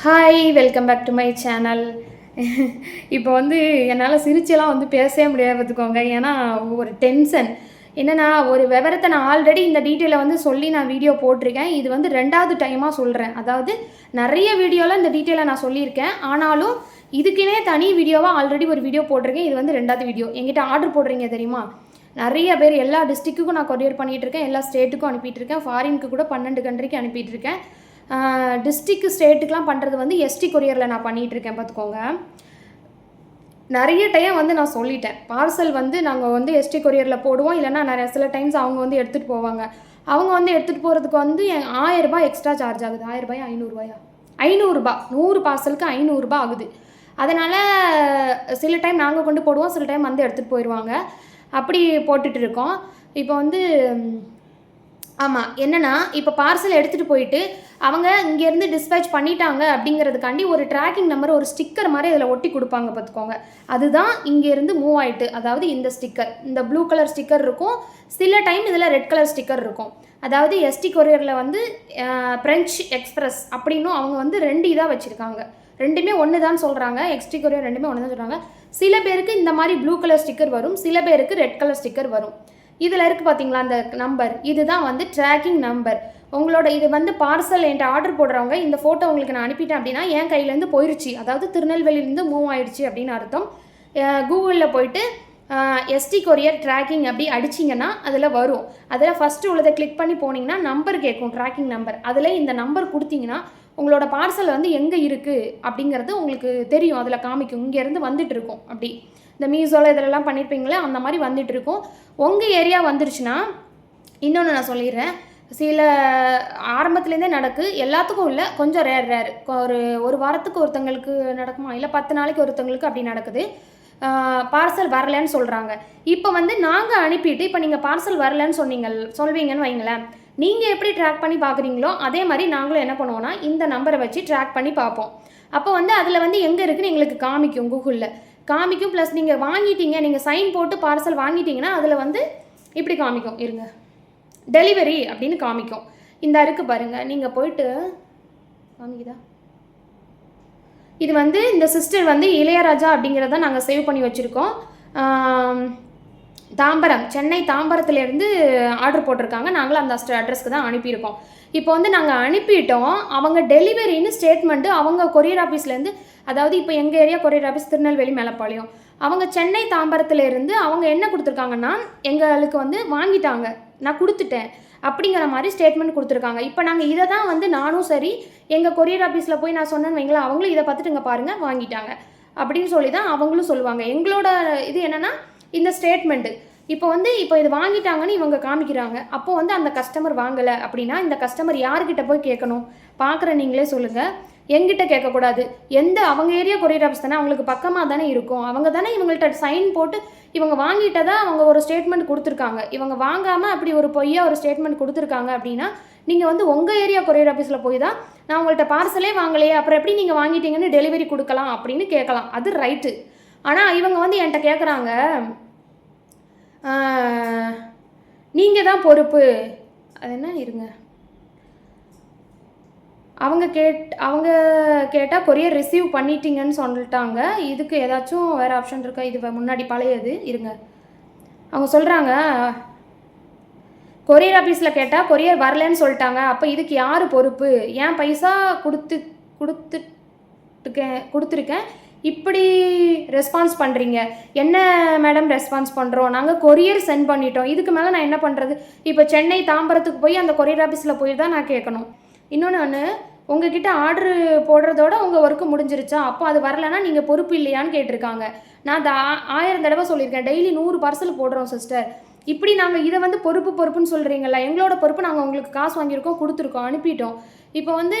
Hi welcome back to my channel இப்போ வந்து என்னால் சிரிச்செல்லாம் வந்து பேசவே முடியாது பார்த்துக்கோங்க. ஏன்னா ஒரு டென்ஷன் என்னென்னா ஒரு விவரத்தை நான் ஆல்ரெடி இந்த டீட்டெயிலை வந்து சொல்லி நான் வீடியோ போட்டிருக்கேன். இது வந்து ரெண்டாவது டைமாக சொல்கிறேன் அதாவது நிறைய வீடியோவில் இந்த டீட்டெயிலை நான் சொல்லியிருக்கேன். ஆனாலும் இதுக்குனே தனி வீடியோவாக ஆல்ரெடி ஒரு வீடியோ போட்டிருக்கேன். இது வந்து ரெண்டாவது வீடியோ எங்கிட்ட ஆர்டர் போடுறீங்க தெரியுமா? நிறைய பேர் எல்லா டிஸ்ட்ரிக்ட்டுக்கும் நான் கொரியர் பண்ணிகிட்டு இருக்கேன். எல்லா ஸ்டேட்டுக்கும் அனுப்பிட்டுருக்கேன் ஃபாரினுக்கு கூட பன்னெண்டு கண்ட்ரிக்கு அனுப்பிட்டுருக்கேன் டிஸ்ட்ரிக்கு ஸ்டேட்டுக்கெலாம் பண்ணுறது வந்து எஸ்டி கொரியரில் நான் பண்ணிகிட்டு இருக்கேன் பார்த்துக்கோங்க. நிறைய டைம் வந்து நான் சொல்லிட்டேன். பார்சல் வந்து நாங்கள் வந்து எஸ்டி கொரியரில் போடுவோம். இல்லைன்னா நிறைய சில டைம்ஸ் அவங்க வந்து எடுத்துகிட்டு போவாங்க. அவங்க வந்து எடுத்துகிட்டு போகிறதுக்கு வந்து என் ரூபாய் எக்ஸ்ட்ரா சார்ஜ் ஆகுது. ஆயிரம் ரூபாய்? ஐநூறுரூபாயா ஐநூறுரூபா நூறு பார்சலுக்கு ஐநூறுரூபா ஆகுது. அதனால் சில டைம் நாங்கள் கொண்டு போடுவோம். சில டைம் வந்து எடுத்துகிட்டு போயிடுவாங்க அப்படி போட்டுட்ருக்கோம் இப்போ வந்து ஆமாம் என்னென்னா இப்போ பார்சல் எடுத்துகிட்டு போயிட்டு அவங்க இங்கேருந்து டிஸ்பேச் பண்ணிட்டாங்க அப்படிங்கிறதுக்காண்டி ஒரு ட்ராக்கிங் நம்பர் ஒரு ஸ்டிக்கர் மாதிரி இதில் ஒட்டி கொடுப்பாங்க பார்த்துக்கோங்க. அதுதான் இங்கேருந்து மூவ் ஆயிட்டு அதாவது இந்த ஸ்டிக்கர் இந்த ப்ளூ கலர் ஸ்டிக்கர் இருக்கும். சில டைம் இதில் ரெட் கலர் ஸ்டிக்கர் இருக்கும். அதாவது எஸ்டி கொரியரில் வந்து பிரெஞ்சு எக்ஸ்பிரஸ் அப்படின்னும் அவங்க வந்து ரெண்டு இதாக வச்சுருக்காங்க. ரெண்டுமே ஒன்று தான் சொல்கிறாங்க எக்ஸ்டி கொரியர் ரெண்டுமே ஒன்று தான் சொல்கிறாங்க சில பேருக்கு இந்த மாதிரி ப்ளூ கலர் ஸ்டிக்கர் வரும். சில பேருக்கு ரெட் கலர் ஸ்டிக்கர் வரும். இதில் இருக்குது பார்த்தீங்களா அந்த நம்பர் இதுதான் வந்து ட்ராக்கிங் நம்பர் உங்களோட இது வந்து பார்சல் என்கிட்ட ஆர்டர் போடுறவங்க இந்த ஃபோட்டோ உங்களுக்கு நான் அனுப்பிட்டேன் அப்படின்னா என் கையிலேருந்து போயிடுச்சு அதாவது திருநெல்வேலியிலேருந்து மூவ் ஆயிடுச்சு அப்படின்னு அர்த்தம். கூகுளில் போயிட்டு எஸ்டி கொரியர் ட்ராக்கிங் அப்படி அடிச்சிங்கன்னா அதில் வரும். அதில் ஃபஸ்ட்டு உள்ளதை கிளிக் பண்ணி போனீங்கன்னா நம்பர் கேட்கும் ட்ராக்கிங் நம்பர் அதில் இந்த நம்பர் கொடுத்தீங்கன்னா உங்களோட பார்சல் வந்து எங்கே இருக்குது அப்படிங்கிறது உங்களுக்கு தெரியும். அதில் காமிக்கும். இங்கேருந்து வந்துட்டு இருக்கும். அப்படி. இந்த மீசோவில் இதெல்லாம் பண்ணியிருப்பீங்களே அந்த மாதிரி வந்துட்டு இருக்கும் உங்கள் ஏரியா வந்துருச்சுன்னா இன்னொன்று நான் சொல்லிடுறேன். சில ஆரம்பத்துலேருந்தே நடக்கு எல்லாத்துக்கும் இல்லை கொஞ்சம் ரேர் ரேர் ஒரு ஒரு வாரத்துக்கு ஒருத்தங்களுக்கு நடக்குமா? இல்லை பத்து நாளைக்கு ஒருத்தங்களுக்கு அப்படி நடக்குது. பார்சல் வரலன்னு சொல்கிறாங்க இப்போ வந்து நாங்கள் அனுப்பிட்டு இப்போ நீங்கள் பார்சல் வரலன்னு சொன்னீங்க சொல்வீங்கன்னு வைங்களேன். நீங்கள் எப்படி ட்ராக் பண்ணி பார்க்குறீங்களோ அதே மாதிரி நாங்களும் என்ன பண்ணுவோன்னா இந்த நம்பரை வச்சு ட்ராக் பண்ணி பார்ப்போம். அப்போ வந்து அதில் வந்து எங்கே இருக்குன்னு எங்களுக்கு காமிக்கும் கூகுளில் காமிக்கும் ப்ளஸ் நீங்கள் வாங்கிட்டீங்க நீங்கள் சைன் போட்டு பார்சல் வாங்கிட்டீங்கன்னா அதில் வந்து இப்படி காமிக்கும். இருங்க. டெலிவரி அப்படின்னு காமிக்கும். இந்த இருக்குது பாருங்கள் நீங்கள் போயிட்டு காமிக்குதா? இது வந்து இந்த சிஸ்டர் வந்து இளையராஜா அப்படிங்கிறத நாங்கள் சேவ் பண்ணி வச்சுருக்கோம். தாம்பரம். சென்னை தாம்பரத்துலேருந்து ஆர்டர் போட்டிருக்காங்க. நாங்களும் அந்த அட்ரஸ்க்கு தான் அனுப்பியிருக்கோம். இப்போ வந்து நாங்கள் அனுப்பிட்டோம். அவங்க டெலிவரின்னு ஸ்டேட்மெண்ட்டு அவங்க கொரியர் ஆஃபீஸ்லேருந்து அதாவது இப்போ எங்கள் area courier office Tirunelveli Melapalayam அவங்க சென்னை தாம்பரத்துலேருந்து அவங்க என்ன கொடுத்துருக்காங்கன்னா எங்களுக்கு வந்து வாங்கிட்டாங்க. நான் கொடுத்துட்டேன். அப்படிங்கிற மாதிரி ஸ்டேட்மெண்ட் கொடுத்துருக்காங்க. இப்போ நாங்கள் இதை தான் வந்து நானும் சரி எங்கள் கொரியர் ஆஃபீஸில் போய் நான் சொன்னேன்னு வைங்களேன் அவங்களும் இதை பார்த்துட்டு இங்கே பாருங்கள் வாங்கிட்டாங்க. அப்படின்னு சொல்லி தான் அவங்களும் சொல்லுவாங்க. எங்களோட இது என்னென்னா இந்த ஸ்டேட்மெண்ட்டு இப்போ வந்து இப்போ இது வாங்கிட்டாங்கன்னு இவங்க காமிக்கிறாங்க. அப்போ வந்து அந்த கஸ்டமர் வாங்கலை அப்படின்னா இந்த கஸ்டமர் யார்கிட்ட போய் கேட்கணும் பார்க்குற நீங்களே சொல்லுங்கள் எங்கிட்ட கேட்கக்கூடாது எந்த அவங்க ஏரியா கொரியர் ஆஃபீஸ் தானே அவங்களுக்கு பக்கமாக தானே இருக்கும். அவங்க தானே இவங்கள்ட்ட சைன் போட்டு இவங்க வாங்கிட்டதா அவங்க ஒரு ஸ்டேட்மெண்ட் கொடுத்துருக்காங்க. இவங்க வாங்காமல் அப்படி ஒரு பொய்யா ஒரு ஸ்டேட்மெண்ட் கொடுத்துருக்காங்க அப்படின்னா நீங்கள் வந்து உங்கள் ஏரியா கொரியர் ஆஃபீஸில் போய் தான் நான் உங்கள்கிட்ட பார்சலே வாங்கலையே அப்புறம் எப்படி நீங்கள் வாங்கிட்டீங்கன்னு டெலிவரி கொடுக்கலாம் அப்படின்னு கேட்கலாம். அது ரைட்டு ஆனால் இவங்க வந்து என்கிட்ட கேட்குறாங்க நீங்கள் தான் பொறுப்பு. அது என்ன இருங்க. அவங்க கேட் அவங்க கேட்டால் கொரியர் ரிசீவ் பண்ணிட்டீங்கன்னு சொல்லிட்டாங்க. இதுக்கு ஏதாச்சும் வேறு ஆப்ஷன் இருக்கா? இது முன்னாடி பழையது. இருங்க. அவங்க சொல்கிறாங்க கொரியர் ஆஃபீஸில் கேட்டால் கொரியர் வரலன்னு சொல்லிட்டாங்க. அப்போ இதுக்கு யார் பொறுப்பு? ஏன் பைசா கொடுத்து கொடுத்துட்டுக்கேன் கொடுத்துருக்கேன். இப்படி ரெஸ்பான்ஸ் பண்ணுறீங்க என்ன மேடம் ரெஸ்பான்ஸ் பண்ணுறோம் நாங்கள் கொரியர் சென்ட் பண்ணிட்டோம். இதுக்கு மேலே நான் என்ன பண்ணுறது இப்போ சென்னை தாம்பரத்துக்கு போய் அந்த கொரியர் ஆஃபீஸில் போய் தான் நான் கேட்கணும் இன்னொன்று ஒன்று உங்ககிட்ட ஆர்டர் போடுறதோட உங்கள் ஒர்க்கு முடிஞ்சிருச்சா? அப்போ அது வரலன்னா நீங்கள் பொறுப்பு இல்லையான்னு கேட்டிருக்காங்க. நான் த ஆயிரம் தடவை சொல்லியிருக்கேன். டெய்லி நூறு பார்சல் போடுறோம் சிஸ்டர் இப்படி நாங்கள் இதை வந்து பொறுப்பு பொறுப்புன்னு சொல்கிறீங்களா எங்களோட பொறுப்பு நாங்கள் உங்களுக்கு காசு வாங்கியிருக்கோம் கொடுத்துருக்கோம் அனுப்பிட்டோம். இப்போ வந்து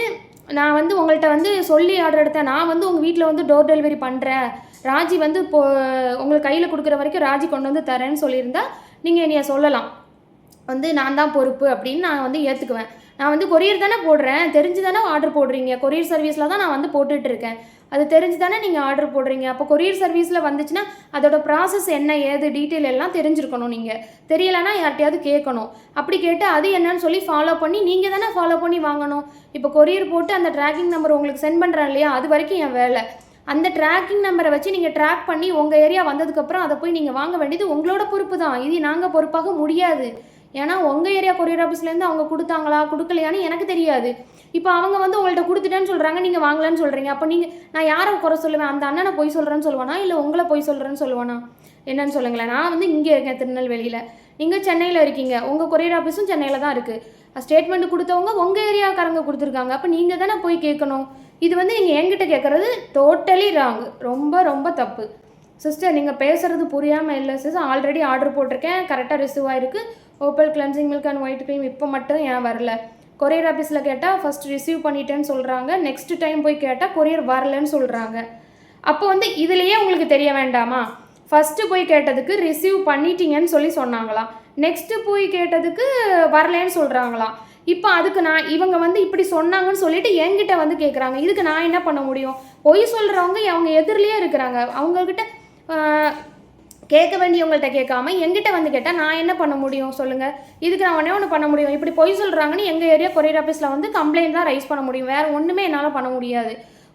நான் வந்து உங்கள்கிட்ட வந்து சொல்லி ஆர்டர் எடுத்தேன். நான் வந்து உங்கள் வீட்டில் வந்து டோர் டெலிவரி பண்ணுறேன் ராஜி வந்து இப்போ உங்களுக்கு கையில் கொடுக்குற வரைக்கும் ராஜி கொண்டு வந்து தரேன்னு சொல்லியிருந்தா நீங்கள் என்னைய சொல்லலாம். வந்து நான் தான் பொறுப்பு அப்படின்னு நான் வந்து ஏற்றுக்குவேன் நான் வந்து கொரியர் தானே போடுறேன். தெரிஞ்சு தானே ஆர்டர் போடுறீங்க. கொரியர் சர்வீஸில் தான் நான் வந்து போட்டுட்டு இருக்கேன் அது தெரிஞ்சு தானே நீங்கள் ஆர்டர் போடுறீங்க. அப்போ கொரியர் சர்வீஸில் வந்துச்சுன்னா அதோட ப்ராசஸ் என்ன ஏது டீட்டெயில் எல்லாம் தெரிஞ்சிருக்கணும் நீங்கள் தெரியலைன்னா யார்கிட்டையாவது கேட்கணும். அப்படி கேட்டு அது என்னன்னு சொல்லி ஃபாலோ பண்ணி நீங்கள் தானே ஃபாலோ பண்ணி வாங்கணும். இப்போ கொரியர் போட்டு அந்த ட்ராக்கிங் நம்பர் உங்களுக்கு சென்ட் பண்ணுறேன் இல்லையா? அது வரைக்கும் என் வேலை. அந்த ட்ராக்கிங் நம்பரை வச்சு நீங்கள் ட்ராக் பண்ணி உங்கள் ஏரியா வந்ததுக்கப்புறம் அதை போய் நீங்கள் வாங்க வேண்டியது உங்களோட பொறுப்பு தான். இது நாங்கள் பொறுப்பாக முடியாது. ஏன்னா உங்கள் ஏரியா கொரியர் ஆஃபீஸ்லேருந்து அவங்க கொடுத்தாங்களா? கொடுக்கலையான்னு எனக்கு தெரியாது. இப்போ அவங்க வந்து உங்கள்கிட்ட கொடுத்துட்டேன்னு சொல்கிறாங்க நீங்கள் வாங்கலன்னு சொல்கிறீங்க அப்போ நீங்கள் நான் யாரை குறை சொல்லுவேன்? அந்த அண்ணனை போய் சொல்கிறேன்னு சொல்லுவானா? இல்லை உங்களை போய் சொல்கிறேன்னு சொல்லுவானா? என்னன்னு சொல்லுங்களேன். நான் வந்து இங்கே இருக்கேன் திருநெல்வேலியில். நீங்கள் சென்னையில் இருக்கீங்க. உங்கள் கொரியர் ஆஃபீஸும் சென்னையில் தான் இருக்குது ஸ்டேட்மெண்ட் கொடுத்தவங்க உங்கள் ஏரியாக்காரங்க கொடுத்துருக்காங்க. அப்போ நீங்கள் தானே போய் கேட்கணும்? இது வந்து நீங்கள் என்கிட்ட கேட்குறது டோட்டலி ராங் ரொம்ப ரொம்ப தப்பு. சிஸ்டர் நீங்கள் பேசுகிறது புரியாமல் இல்லை. சிஸ்டர் ஆல்ரெடி ஆர்டர் போட்டிருக்கேன். கரெக்டாக ரிசீவ் ஆகிருக்கு Opal cleansing milk and white cream இப்போ மட்டும் ஏன் வரல? கொரியர் ஆஃபீஸில் கேட்டால் ஃபஸ்ட் ரிசீவ் பண்ணிட்டேன்னு சொல்கிறாங்க நெக்ஸ்ட் டைம் போய் கேட்டால் கொரியர் வரலன்னு சொல்கிறாங்க அப்போ வந்து இதுலேயே உங்களுக்கு தெரிய வேண்டாமா? ஃபஸ்ட்டு போய் கேட்டதுக்கு ரிசீவ் பண்ணிட்டீங்கன்னு சொல்லி சொன்னாங்களாம். நெக்ஸ்ட்டு போய் கேட்டதுக்கு வரலன்னு சொல்கிறாங்களாம் இப்போ அதுக்கு நான் இவங்க வந்து இப்படி சொன்னாங்கன்னு சொல்லிட்டு என்கிட்ட வந்து கேட்குறாங்க இதுக்கு நான் என்ன பண்ண முடியும்? பொய் சொல்கிறவங்க அவங்க எதிரிலேயே இருக்கிறாங்க. அவங்கக்கிட்ட கேட்க வேண்டியவங்கள்ட்ட கேட்காம எங்கிட்ட வந்து கேட்டால் நான் என்ன பண்ண முடியும்? சொல்லுங்கள் இதுக்கு நான் உடனே ஒன்று பண்ண முடியும். இப்படி பொய் சொல்கிறாங்கன்னு எங்கள் ஏரியா கொரியர் ஆஃபீஸில் வந்து கம்ப்ளைண்ட் தான் ரைஸ் பண்ண முடியும். வேறு ஒன்றுமே என்னால் பண்ண முடியாது.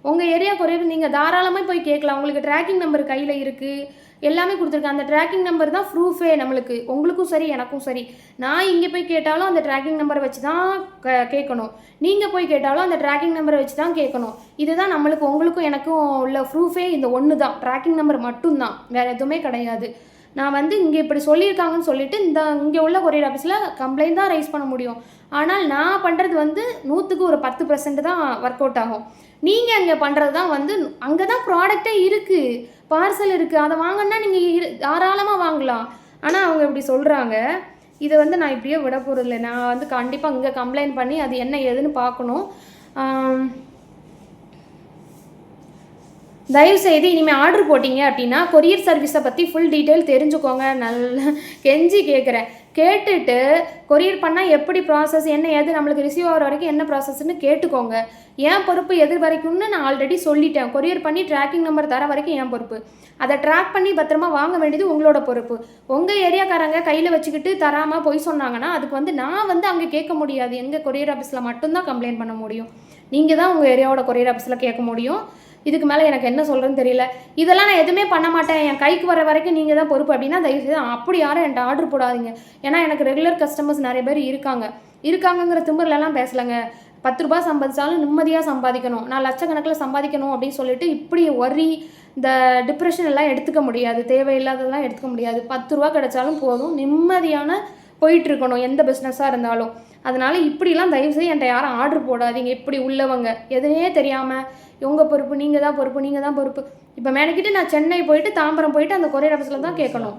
உங்கள் ஏரியா கொரியர் நீங்கள் தாராளமாக போய் கேட்கலாம். உங்களுக்கு ட்ராக்கிங் நம்பர் கையில் இருக்குது எல்லாமே கொடுத்துருக்கேன். அந்த ட்ராக்கிங் நம்பர் தான் ப்ரூஃபே நம்மளுக்கு. உங்களுக்கும் சரி எனக்கும் சரி. நான் இங்கே போய் கேட்டாலும் அந்த ட்ராக்கிங் நம்பரை வச்சு தான் க கேட்கணும். நீங்கள் போய் கேட்டாலும் அந்த ட்ராக்கிங் நம்பரை வச்சு தான் கேட்கணும். இதுதான் நம்மளுக்கு உங்களுக்கும் எனக்கும் உள்ள ப்ரூஃபே இந்த ஒன்று தான் ட்ராக்கிங் நம்பர் மட்டும்தான். வேறு எதுவுமே கிடையாது. நான் வந்து இங்கே இப்படி சொல்லியிருக்காங்கன்னு சொல்லிட்டு இந்த இங்கே உள்ள கொரியர் ஆஃபீஸில் கம்ப்ளைண்ட் தான் ரைஸ் பண்ண முடியும். ஆனால் நான் பண்ணுறது வந்து நூற்றுக்கு ஒரு பத்து பர்சன்ட் தான் ஒர்க் அவுட் ஆகும். நீங்கள் அங்கே பண்ணுறது தான் வந்து அங்கே தான் ப்ராடக்டே இருக்குது பார்சல் இருக்குது அதை வாங்கினா நீங்கள் இரு தாராளமாக வாங்கலாம். ஆனால் அவங்க இப்படி சொல்கிறாங்க இதை வந்து நான் இப்படியே விட போகிறதில்ல நான் வந்து கண்டிப்பாக இங்கே கம்ப்ளைண்ட் பண்ணி அது என்ன ஏதுன்னு பார்க்கணும். தயவுசெய்து தயவு செய்து இனிமேல் ஆர்டர் போட்டிங்க அப்படின்னா கொரியர் சர்வீஸை பற்றி ஃபுல் டீட்டெயில் தெரிஞ்சுக்கோங்க. நல்ல கெஞ்சி கேட்குறேன் கேட்டுட்டு கொரியர் பண்ணால் எப்படி ப்ராசஸ் என்ன ஏது நம்மளுக்கு ரிசீவ் ஆகிற வரைக்கும் என்ன ப்ராசஸ்ன்னு கேட்டுக்கோங்க. ஏன் பொறுப்பு எது வரைக்கும்னு நான் ஆல்ரெடி சொல்லிட்டேன். கொரியர் பண்ணி ட்ராக்கிங் நம்பர் தர வரைக்கும் என் பொறுப்பு. அதை ட்ராக் பண்ணி பத்திரமா வாங்க வேண்டியது உங்களோட பொறுப்பு. உங்கள் ஏரியாக்காரங்க கையில் வச்சுக்கிட்டு தராமல் போய் சொன்னாங்கன்னா அதுக்கு வந்து நான் வந்து அங்கே கேட்க முடியாது. எங்கள் கொரியர் ஆஃபீஸில் மட்டும்தான் கம்ப்ளைண்ட் பண்ண முடியும். நீங்கள் தான் உங்கள் ஏரியாவோட கொரியர் ஆஃபீஸில் கேட்க முடியும். இதுக்கு மேலே எனக்கு என்ன சொல்கிறேன்னு தெரியல. இதெல்லாம் நான் எதுவுமே பண்ண மாட்டேன். என் கைக்கு வர வரைக்கும் நீங்கள் தான் பொறுப்பு அப்படின்னா தயவுசெய்து அப்படி யாரும் என்கிட்ட ஆர்டர் போடாதீங்க. ஏன்னா எனக்கு ரெகுலர் கஸ்டமர்ஸ் நிறைய பேர் இருக்காங்க. இருக்காங்கங்கிற திமிர்லலாம் பேசலைங்க. பத்து ரூபாய் சம்பாதிச்சாலும் நிம்மதியாக சம்பாதிக்கணும். நான் லட்சக்கணக்கில் சம்பாதிக்கணும் அப்படின்னு சொல்லிட்டு இப்படி ஒரி இந்த டிப்ரெஷன் எல்லாம் எடுத்துக்க முடியாது. தேவையில்லாததெல்லாம் எடுத்துக்க முடியாது. பத்து ரூபா கிடைச்சாலும் போதும். நிம்மதியான போயிட்டு இருக்கணும் எந்த பிஸ்னஸாக இருந்தாலும். அதனால இப்படிலாம் தயவுசெய்து என்கிட்ட யாரும் ஆர்டர் போடாதீங்க. இப்படி உள்ளவங்க. எதுனே தெரியாமல் உங்கள் பொறுப்பு நீங்கள் தான் பொறுப்பு நீங்கள் தான் பொறுப்பு. இப்போ மேனக்கிட்டு நான் சென்னை போயிட்டு தாம்பரம் போயிட்டு அந்த கொரியர் ஆஃபீஸில் தான் கேட்கணும்.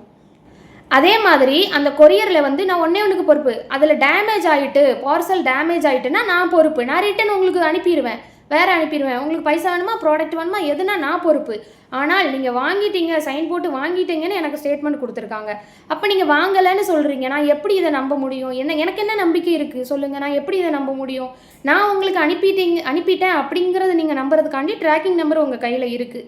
அதே மாதிரி அந்த கொரியரில் வந்து நான் ஒன்றே ஒன்றுக்கு பொறுப்பு. அதில் டேமேஜ் ஆகிட்டு பார்சல் டேமேஜ் ஆகிட்டுன்னா நான் பொறுப்பு. நான் ரிட்டன் உங்களுக்கு அனுப்பிடுவேன் வேறு அனுப்பிடுவேன். உங்களுக்கு பைசா வேணுமா ப்ராடக்ட் வேணுமா எதுனா நான் பொறுப்பு. ஆனால் நீங்கள் வாங்கிட்டீங்க சைன் போட்டு வாங்கிட்டீங்கன்னு எனக்கு ஸ்டேட்மெண்ட் கொடுத்துருக்காங்க. அப்போ நீங்கள் வாங்கலைன்னு சொல்கிறீங்க நான் எப்படி இதை நம்ப முடியும்? என்ன எனக்கு என்ன நம்பிக்கை இருக்குது சொல்லுங்கள் நான் எப்படி இதை நம்ப முடியும்? நான் உங்களுக்கு அனுப்பிட்டீங்க அனுப்பிட்டேன் அப்படிங்கிறத நீங்கள் நம்புறதுக்காண்டி ட்ராக்கிங் நம்பர் உங்கள் கையில் இருக்குது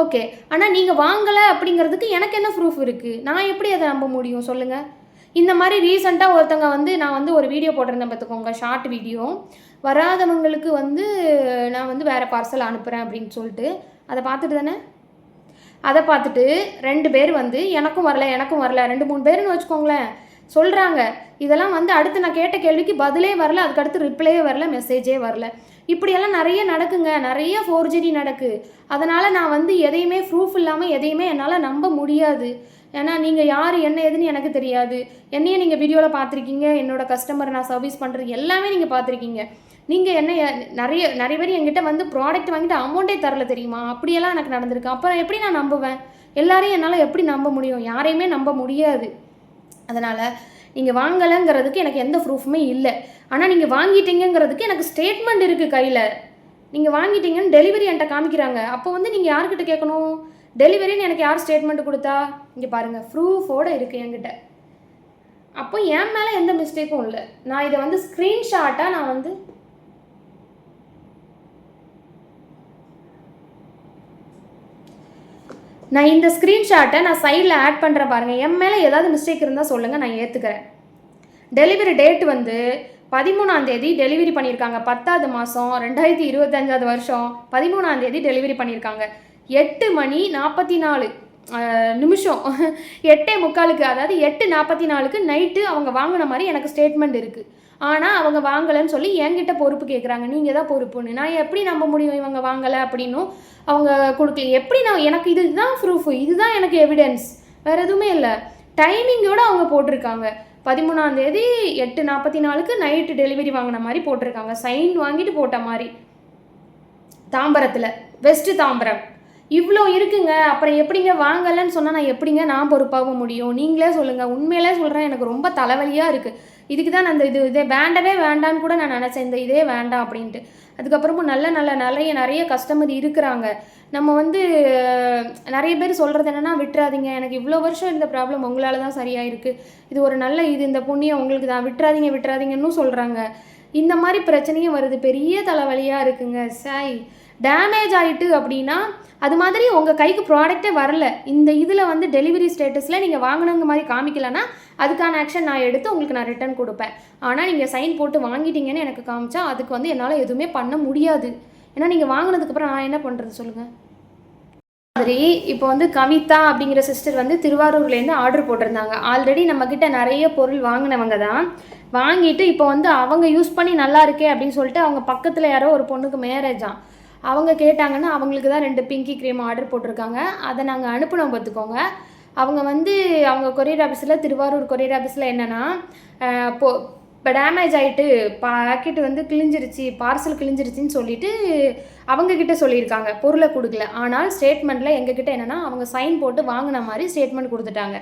ஓகே ஆனால் நீங்கள் வாங்கலை அப்படிங்கிறதுக்கு எனக்கு என்ன ப்ரூஃப் இருக்குது நான் எப்படி அதை நம்ப முடியும்? சொல்லுங்கள் இந்த மாதிரி ரீசெண்டாக ஒருத்தங்க வந்து நான் வந்து ஒரு வீடியோ போட்டிருந்தேன் பார்த்துக்கோங்க ஷார்ட் வீடியோ வராதவங்களுக்கு வந்து நான் வந்து வேறு பார்சல் அனுப்புகிறேன் அப்படின்னு சொல்லிட்டு அதை பார்த்துட்டு தானே? அதை பார்த்துட்டு ரெண்டு பேர் வந்து எனக்கும் வரல எனக்கும் வரல ரெண்டு மூணு பேருன்னு வச்சுக்கோங்களேன். சொல்கிறாங்க இதெல்லாம் வந்து அடுத்து நான் கேட்ட கேள்விக்கு பதிலே வரல அதுக்கு அடுத்து ரிப்ளையே வரல மெசேஜே வரல. இப்படியெல்லாம் நிறைய நடக்குங்க. நிறைய ஃபோர்ஜரி நடக்கு. அதனால் நான் வந்து எதையுமே ப்ரூஃப் இல்லாமல் எதையுமே என்னால் நம்ப முடியாது. ஏன்னா நீங்கள் யார் என்ன ஏதுன்னு எனக்கு தெரியாது. என்னையே நீங்கள் வீடியோவில் பார்த்துருக்கீங்க. என்னோடய கஸ்டமர் நான் சர்வீஸ் பண்ணுறது எல்லாமே நீங்கள் பார்த்துருக்கீங்க. நீங்கள் என்ன நிறைய நிறைய பேர் என்கிட்ட வந்து ப்ராடக்ட் வாங்கிட்டு அமௌண்ட்டே தரல தெரியுமா? அப்படியெல்லாம் எனக்கு நடந்திருக்கு. அப்புறம் எப்படி நான் நம்புவேன்? எல்லாரையும் என்னால் எப்படி நம்ப முடியும்? யாரையுமே நம்ப முடியாது. அதனால் நீங்கள் வாங்கலைங்கிறதுக்கு எனக்கு எந்த ப்ரூஃபுமே இல்லை. ஆனால் நீங்கள் வாங்கிட்டீங்கிறதுக்கு எனக்கு ஸ்டேட்மெண்ட் இருக்குது கையில். நீங்கள் வாங்கிட்டீங்கன்னு டெலிவரி என்கிட்ட காமிக்கிறாங்க. அப்போ வந்து நீங்கள் யார்கிட்ட கேட்கணும்? டெலிவரின்னு எனக்கு யார் ஸ்டேட்மெண்ட் கொடுத்தா? இங்கே பாருங்கள் ப்ரூஃபோடு இருக்குது என்கிட்ட. அப்போ என் மேலே எந்த மிஸ்டேக்கும் இல்லை. நான் இதை வந்து ஸ்க்ரீன்ஷாட்டாக நான் வந்து நான் இந்த ஸ்க்ரீன்ஷாட்டை நான் சைடில் ஆட் பண்ணுறேன் பாருங்கள் என் மேலே ஏதாவது மிஸ்டேக் இருந்தால் சொல்லுங்கள் நான் ஏற்றுக்கிறேன் டெலிவரி டேட் வந்து பதிமூணாந்தேதி டெலிவரி பண்ணியிருக்காங்க. பத்தாவது மாதம் ரெண்டாயிரத்தி இருபத்தஞ்சாவது வருஷம் பதிமூணாந்தேதி டெலிவரி பண்ணியிருக்காங்க. எட்டு மணி நாற்பத்தி நாலு நிமிஷம். எட்டே முக்காலுக்கு அதாவது எட்டு நாற்பத்தி நாலுக்கு நைட்டு அவங்க வாங்கின மாதிரி எனக்கு ஸ்டேட்மெண்ட் இருக்குது ஆனால் அவங்க வாங்கலைன்னு சொல்லி என்கிட்ட பொறுப்பு கேட்குறாங்க நீங்கள் தான் பொறுப்புன்னு. நான் எப்படி நம்ப முடியும் இவங்க வாங்கலை அப்படின்னும் அவங்க கொடுக்கல. எப்படி நான் எனக்கு இதுதான் ப்ரூஃப் இதுதான் எனக்கு எவிடன்ஸ் வேறு எதுவுமே இல்லை. டைமிங்கோட அவங்க போட்டிருக்காங்க. பதிமூணாம் தேதி எட்டு நாற்பத்தி நாலுக்கு நைட்டு டெலிவரி வாங்கின மாதிரி போட்டிருக்காங்க. சைன் வாங்கிட்டு போட்ட மாதிரி. தாம்பரத்தில் வெஸ்ட்டு தாம்பரம். இவ்வளோ இருக்குங்க. அப்புறம் எப்படிங்க வாங்கலைன்னு சொன்னால் நான் எப்படிங்க நான் பொறுப்பாக முடியும்? நீங்களே சொல்லுங்கள் உண்மையிலே சொல்கிறேன் எனக்கு ரொம்ப தலைவலியாக இருக்குது இதுக்கு தான் அந்த இது இதே வேண்டவே வேண்டான்னு கூட நான் நினச்சேன். இந்த இதே வேண்டாம் அப்படின்ட்டு. அதுக்கப்புறமும் நல்ல நல்ல நிறைய நிறைய கஸ்டமர் இருக்கிறாங்க. நம்ம வந்து நிறைய பேர் சொல்கிறது என்னென்னா விட்டுறாதீங்க. எனக்கு இவ்வளோ வருஷம் இந்த ப்ராப்ளம் உங்களால் தான் சரியாயிருக்கு. இது ஒரு நல்ல இது இந்த புண்ணியம் உங்களுக்கு தான். விட்டுறாதீங்க விட்டுறாதீங்கன்னு சொல்கிறாங்க இந்த மாதிரி பிரச்சனையும் வருது. பெரிய தலைவலியாக இருக்குங்க. சாய் டேமேஜ் ஆகிட்டு அப்படின்னா அது மாதிரி உங்கள் கைக்கு ப்ராடக்ட்டே வரல. இந்த இதில் வந்து டெலிவரி ஸ்டேட்டஸில் நீங்கள் வாங்கினவங்க மாதிரி காமிக்கலன்னா அதுக்கான ஆக்ஷன் நான் எடுத்து உங்களுக்கு நான் ரிட்டர்ன் கொடுப்பேன். ஆனால் நீங்கள் சைன் போட்டு வாங்கிட்டீங்கன்னு எனக்கு காமிச்சா அதுக்கு வந்து என்னால் எதுவுமே பண்ண முடியாது. ஏன்னா நீங்கள் வாங்கினதுக்கப்புறம் நான் என்ன பண்ணுறது சொல்லுங்கள் மாதிரி இப்போ வந்து கவிதா அப்படிங்கிற சிஸ்டர் வந்து திருவாரூர்லேருந்து ஆர்டர் போட்டிருந்தாங்க. ஆல்ரெடி நம்மக்கிட்ட நிறைய பொருள் வாங்கினவங்க தான். வாங்கிட்டு இப்போ வந்து அவங்க யூஸ் பண்ணி நல்லா இருக்கே அப்படின்னு சொல்லிட்டு அவங்க பக்கத்தில் யாரோ ஒரு பொண்ணுக்கு மேரேஜாம் அவங்க கேட்டாங்கன்னா அவங்களுக்கு தான் ரெண்டு பிங்கி க்ரீம் ஆர்டர் போட்டிருக்காங்க. அதை நாங்கள் அனுப்பினோம் பார்த்துக்கோங்க. அவங்க வந்து அவங்க கொரியர் ஆஃபீஸில் திருவாரூர் கொரியர் ஆஃபீஸில் என்னென்னா போ இப்போ டேமேஜ் ஆகிட்டு பாக்கெட் வந்து கிழிஞ்சிருச்சு பார்சல் கிழிஞ்சிருச்சின்னு சொல்லிட்டு அவங்கக்கிட்ட சொல்லியிருக்காங்க. பொருளை கொடுக்கல. ஆனால் ஸ்டேட்மெண்ட்டில் எங்ககிட்ட என்னென்னா அவங்க சைன் போட்டு வாங்கின மாதிரி ஸ்டேட்மெண்ட் கொடுத்துட்டாங்க.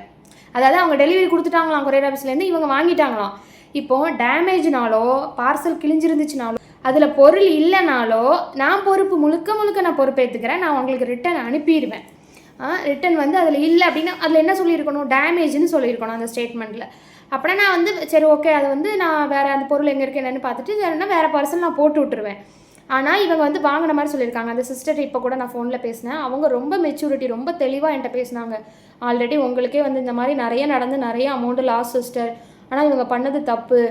அதாவது அவங்க டெலிவரி கொடுத்துட்டாங்களாம் கொரியர் ஆஃபீஸ்லேருந்து இவங்க வாங்கிட்டாங்களாம். இப்போது டேமேஜ்னாலோ பார்சல் கிழிஞ்சிருந்துச்சுனாலோ அதில் பொருள் இல்லைனாலோ நான் பொறுப்பு முழுக்க முழுக்க நான் பொறுப்பேற்றுக்கிறேன் நான் உங்களுக்கு ரிட்டன் அனுப்பிடுவேன். ரிட்டன் வந்து அதில் இல்லை அப்படின்னா அதில் என்ன சொல்லியிருக்கணும்? டேமேஜ்னு சொல்லியிருக்கணும் அந்த ஸ்டேட்மெண்ட்டில் அப்படின்னா நான் வந்து சரி ஓகே அதை வந்து நான் வேறு அந்த பொருள் எங்கே இருக்குது என்னென்னு பார்த்துட்டு வேறுனா வேறு பர்சன் நான் போட்டு விட்டுருவேன். ஆனால் இவங்க வந்து வாங்கின மாதிரி சொல்லியிருக்காங்க. அந்த சிஸ்டர் இப்போ கூட நான் ஃபோனில் பேசினேன். அவங்க ரொம்ப மெச்சூரிட்டி ரொம்ப தெளிவாக என்கிட்ட பேசினாங்க. ஆல்ரெடி உங்களுக்கே வந்து இந்த மாதிரி நிறைய நடந்து நிறைய அமௌண்ட்டு லாஸ் சிஸ்டர் ஆனால் இவங்க பண்ணது தப்பு.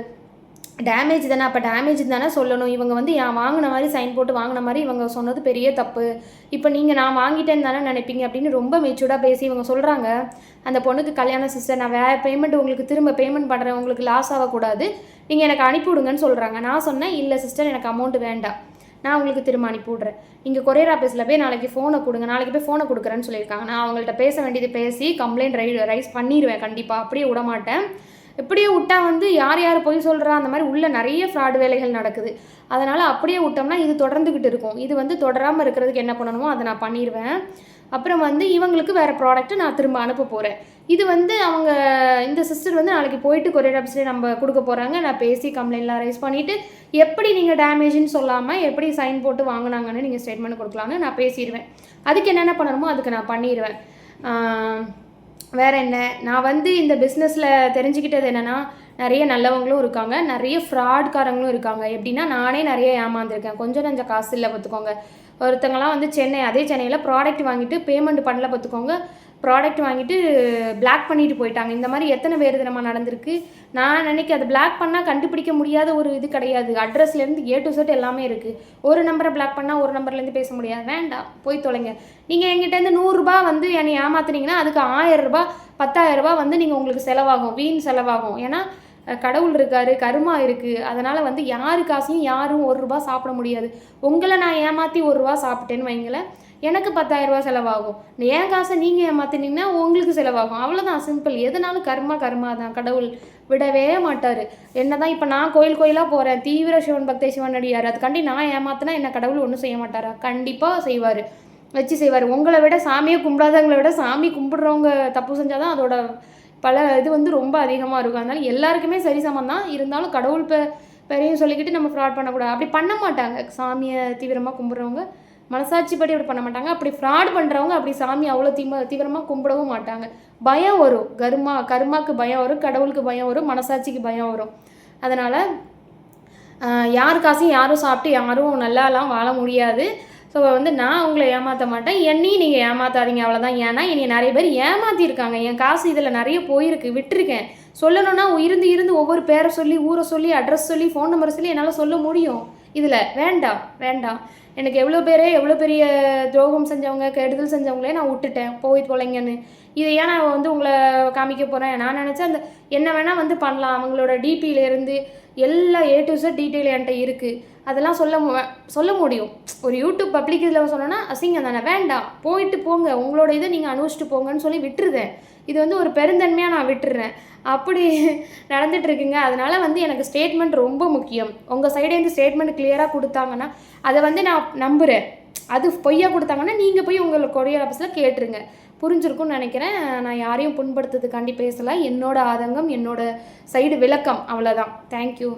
டேமேஜ் தானே அப்போ டேமேஜ் தானே சொல்லணும். இவங்க வந்து என் வாங்கின மாதிரி சைன் போட்டு வாங்கின மாதிரி இவங்க சொன்னது பெரிய தப்பு. இப்போ நீங்கள் நான் வாங்கிட்டேன்னு தானே நினைப்பீங்க? அப்படின்னு ரொம்ப மெச்சூர்டாக பேசி இவங்க சொல்கிறாங்க அந்த பொண்ணுக்கு கல்யாணம் சிஸ்டர் நான் வேறு பேமெண்ட் உங்களுக்கு திரும்ப பேமெண்ட் பண்ணுறேன் உங்களுக்கு லாஸ் ஆகக்கூடாது. நீங்கள் எனக்கு அனுப்பிவிடுங்கன்னு சொல்கிறாங்க நான் சொன்னேன் இல்லை சிஸ்டர் எனக்கு அமௌண்ட் வேண்டாம். நான் உங்களுக்கு திரும்ப அனுப்பிவிட்றேன். இங்கே கொரியர் ஆஃபீஸில் போய் நாளைக்கு ஃபோனை கொடுங்க. நாளைக்கு போய் ஃபோனை கொடுக்குறேன்னு சொல்லியிருக்காங்க. நான் அவங்கள்ட்ட பேச வேண்டியது பேசி கம்ப்ளைண்ட் ரை ரைஸ் பண்ணிடுவேன் கண்டிப்பாக அப்படியே விட மாட்டேன் இப்படியே விட்டா வந்து யார் யார் போய் சொல்கிறா அந்த மாதிரி உள்ள நிறைய ஃப்ராடு வேலைகள் நடக்குது. அதனால் அப்படியே விட்டோம்னா இது தொடர்ந்துக்கிட்டு இருக்கும். இது வந்து தொடராமல் இருக்கிறதுக்கு என்ன பண்ணணுமோ அதை நான் பண்ணிடுவேன் அப்புறம் வந்து இவங்களுக்கு வேறு ப்ராடக்ட்டை நான் திரும்ப அனுப்ப போகிறேன் இது வந்து அவங்க இந்த சிஸ்டர் வந்து நாளைக்கு போயிட்டு கொரியர் ஆஃபீஸ்லேயே நம்ம கொடுக்க போகிறாங்க நான் பேசி கம்ப்ளைண்ட்லாம் ரைஸ் பண்ணிவிட்டு எப்படி நீங்கள் டேமேஜ்னு சொல்லாமல் எப்படி சைன் போட்டு வாங்கினாங்கன்னு நீங்கள் ஸ்டேட்மெண்ட் கொடுக்கலான்னு நான் பேசிடுவேன் அதுக்கு என்னென்ன பண்ணணுமோ அதுக்கு நான் பண்ணிடுவேன் வேறு என்ன? நான் வந்து இந்த பிஸ்னஸில் தெரிஞ்சுக்கிட்டது என்னென்னா நிறைய நல்லவங்களும் இருக்காங்க. நிறைய ஃப்ராட்காரங்களும் இருக்காங்க. எப்படின்னா நானே நிறைய ஏமாந்துருக்கேன். கொஞ்சம் கொஞ்சம் காசு இல்லை பார்த்துக்கோங்க. ஒருத்தங்களாம் வந்து சென்னை அதே சென்னையில் ப்ராடக்ட் வாங்கிட்டு பேமெண்ட் பண்ணல பார்த்துக்கோங்க. ப்ராடக்ட் வாங்கிட்டு பிளாக் பண்ணிட்டு போயிட்டாங்க. இந்த மாதிரி எத்தனை பேர் தினமா நடந்திருக்கு? நான் நினைக்க அது பிளாக் பண்ணால் கண்டுபிடிக்க முடியாத ஒரு இது கிடையாது. அட்ரஸ்லேருந்து ஏ டு செட் எல்லாமே இருக்குது ஒரு நம்பரை பிளாக் பண்ணால் ஒரு நம்பர்லேருந்து பேச முடியாது. வேண்டாம் போய் தொலைங்க. நீங்கள் எங்கிட்டேருந்து நூறுரூபா வந்து என்னை ஏமாத்துனீங்கன்னா அதுக்கு ஆயிரம் ரூபா பத்தாயிரம் வந்து நீங்கள் உங்களுக்கு செலவாகும். வீண் செலவாகும். ஏன்னா கடவுள் இருக்காரு கருமா இருக்குது அதனால் வந்து யாரு காசையும் யாரும் ஒரு ரூபா சாப்பிட முடியாது. உங்களை நான் ஏமாற்றி ஒரு ரூபா சாப்பிட்டேன்னு வைங்களேன். எனக்கு பத்தாயிரம் செலவாகும். என் காசை நீங்கள் ஏமாத்தினீங்கன்னா உங்களுக்கு செலவாகும். அவ்வளோதான் சிம்பிள் எதுனாலும் கர்மா கர்மா தான் கடவுள் விடவே மாட்டார். என்ன தான் இப்போ நான் கோயில் கோயிலாக போகிறேன் தீவிர சிவன் பக்தை சிவன் அடியார். அதுக்காண்டி நான் ஏமாத்தினா என்ன கடவுள் ஒன்றும் செய்ய மாட்டாரா? கண்டிப்பாக செய்வார். வச்சு செய்வார். உங்களை விட சாமியை கும்பிடாதவங்களை விட சாமி கும்பிடுறவங்க தப்பு செஞ்சால் தான் அதோட பல இது வந்து ரொம்ப அதிகமாக இருக்கும். அதனால் எல்லாருக்குமே சரிசமம் தான். இருந்தாலும் கடவுள் பெ பெரியும் சொல்லிக்கிட்டு நம்ம ஃப்ராட் பண்ணக்கூடாது. அப்படி பண்ண மாட்டாங்க. சாமியை தீவிரமாக கும்பிட்றவங்க. மனசாட்சிப்படி அப்படி பண்ண மாட்டாங்க. அப்படி ஃப்ராட் பண்ணுறவங்க அப்படி சாமி அவ்வளோ தீம தீவிரமாக கும்பிடவும் மாட்டாங்க. பயம் வரும். கர்மா கர்மாக்கு பயம் வரும் கடவுளுக்கு பயம் வரும் மனசாட்சிக்கு பயம் வரும். அதனால் யார் காசையும் யாரும் சாப்பிட்டு யாரும் நல்லாலாம் வாழ முடியாது. ஸோ வந்து நான் உங்களை ஏமாற்ற மாட்டேன். என்னையும் நீங்கள் ஏமாற்றாதீங்க அவ்வளோதான் ஏன்னா என்னை நிறைய பேர் ஏமாற்றிருக்காங்க என் காசு இதில் நிறைய போயிருக்கு விட்டுருக்கேன். சொல்லணும்னா இருந்து இருந்து ஒவ்வொரு பேரை சொல்லி ஊரை சொல்லி அட்ரஸ் சொல்லி ஃபோன் நம்பர் சொல்லி என்னால் சொல்ல முடியும். இதில் வேண்டாம் வேண்டாம் எனக்கு எவ்வளோ பேரே எவ்வளோ பெரிய துரோகம் செஞ்சவங்க கெடுதல் செஞ்சவங்களே நான் விட்டுட்டேன். போய் தொலைங்கன்னு. இதை ஏன் நான் வந்து உங்களை காமிக்க போகிறேன் நான் நினச்சேன் அந்த என்ன வேணால் வந்து பண்ணலாம். அவங்களோட டிபியிலேருந்து எல்லா ஏ டு Z டீட்டெயில் என்கிட்ட இருக்குது அதெல்லாம் சொல்ல மு சொல்ல முடியும். ஒரு யூடியூப் பப்ளிக் இதில் சொன்னோன்னா அசிங்கம் தானே. வேண்டாம் போயிட்டு போங்க. உங்களோட இதை நீங்கள் அனுபவிச்சுட்டு போங்கன்னு சொல்லி விட்டுருதேன். இது வந்து ஒரு பெருந்தன்மையாக நான் விட்டுறேன். அப்படி நடந்துட்டு இருக்குங்க அதனால வந்து எனக்கு ஸ்டேட்மெண்ட் ரொம்ப முக்கியம். உங்கள் சைடேருந்து ஸ்டேட்மெண்ட் கிளியராக கொடுத்தாங்கன்னா அதை வந்து நான் நம்புகிறேன் அது பொய்யா கொடுத்தாங்கன்னா நீங்கள் போய் உங்கள் கொரியர் ஆஃபீஸில் கேட்டுருங்க. புரிஞ்சிருக்கும்னு நினைக்கிறேன். நான் யாரையும் புண்படுத்துறதுக்காண்டி பேசலை. என்னோட ஆதங்கம் என்னோட சைடு விளக்கம். அவ்வளோதான் தேங்க்யூ